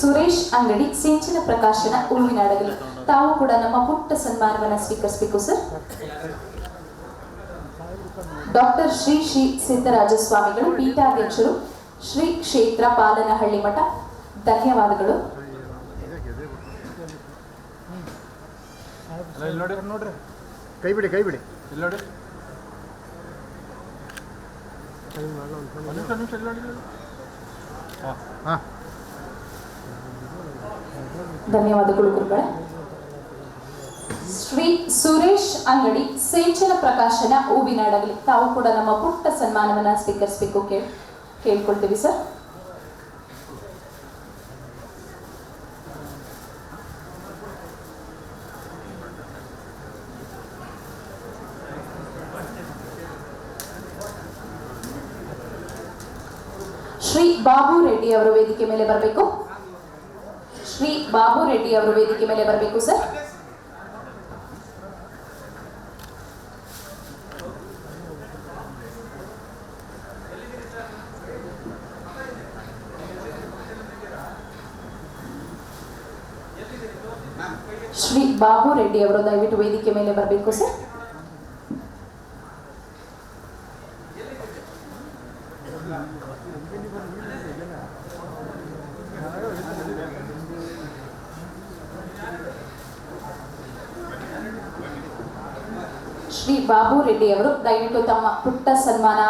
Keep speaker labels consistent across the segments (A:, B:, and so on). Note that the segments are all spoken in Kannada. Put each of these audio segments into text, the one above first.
A: ಸುರೇಶ್ ಅಂಗಡಿ ಸಿಂಚನ ಪ್ರಕಾಶನ ಹೂವಿನ ಅಡಗಲಿ. ತಾವು ಕೂಡ ನಮ್ಮ ಪುಟ್ಟ ಸನ್ಮಾನವನ್ನು ಸ್ವೀಕರಿಸಬೇಕು ಸರ್ ಡಾಕ್ಟರ್ ಶ್ರೀ ಶ್ರೀ ಸಿದ್ದರಾಜ ಸ್ವಾಮಿಗಳು ಪೀಠಾಧ್ಯಕ್ಷರು ಶ್ರೀ ಕ್ಷೇತ್ರ ಪಾಲನಹಳ್ಳಿ ಮಠ. ಧನ್ಯವಾದಗಳು.
B: ಅಲ್ಲ ಇಲ್ಲಿ ನೋಡಿ
C: ಕೈ ಬಿಡಿ ಕೈ ಬಿಡಿ.
B: ನೋಡಿ. ಹಾಂ
C: ಹಾಂ.
A: ಧನ್ಯವಾದಗಳು ಗುರುಗಳೇ. ಶ್ರೀ ಸುರೇಶ್ ಅಂಗಡಿ ಸೇಚನ ಪ್ರಕಾಶನ ಹೂವಿನಾಡಲಿ ತಾವು ಕೂಡ ನಮ್ಮ ಪುಟ್ಟ ಸನ್ಮಾನವನ್ನ ಸ್ವೀಕರಿಸಬೇಕು ಕೇಳ್, ಕೇಳ್ಕೊಳ್ತೀವಿ ಸರ್. ಶ್ರೀ ಬಾಬು ರೆಡ್ಡಿ ಅವರು ವೇದಿಕೆ ಮೇಲೆ ಬರಬೇಕು. ಶ್ರೀ ಬಾಬು ರೆಡ್ಡಿ ಅವರು ವೇದಿಕೆ ಮೇಲೆ ಬರಬೇಕು ಸರ್ ಶ್ರೀ ಬಾಬು ರೆಡ್ಡಿ ಅವರು ದಯವಿಟ್ಟು ವೇದಿಕೆ ಮೇಲೆ ಬರಬೇಕು ಸರ್ ಶ್ರೀ ಬಾಬು ರೆಡ್ಡಿ ಅವರು, ದಯವಿಟ್ಟು ತಮ್ಮ ಪುಟ್ಟ ಸನ್ಮಾನ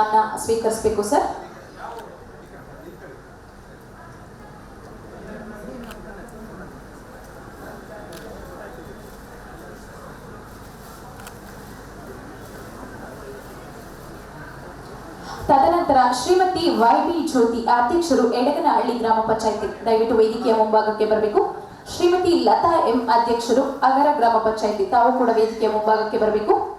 A: ಸ್ವೀಕರಿಸಬೇಕು, ಸರ್. ತದನಂತರ ಶ್ರೀಮತಿ ವೈ ಬಿ ಜ್ಯೋತಿ ಅಧ್ಯಕ್ಷರು ಎಡಗನಹಳ್ಳಿ ಗ್ರಾಮ ಪಂಚಾಯಿತಿ. ದಯವಿಟ್ಟು ವೇದಿಕೆಯ ಮುಂಭಾಗಕ್ಕೆ ಬರಬೇಕು. ಶ್ರೀಮತಿ ಲತಾ ಎಂ ಅಧ್ಯಕ್ಷರು ಅಗರ ಗ್ರಾಮ ಪಂಚಾಯಿತಿ. ತಾವು ಕೂಡ ವೇದಿಕೆಯ ಮುಂಭಾಗಕ್ಕೆ ಬರಬೇಕು.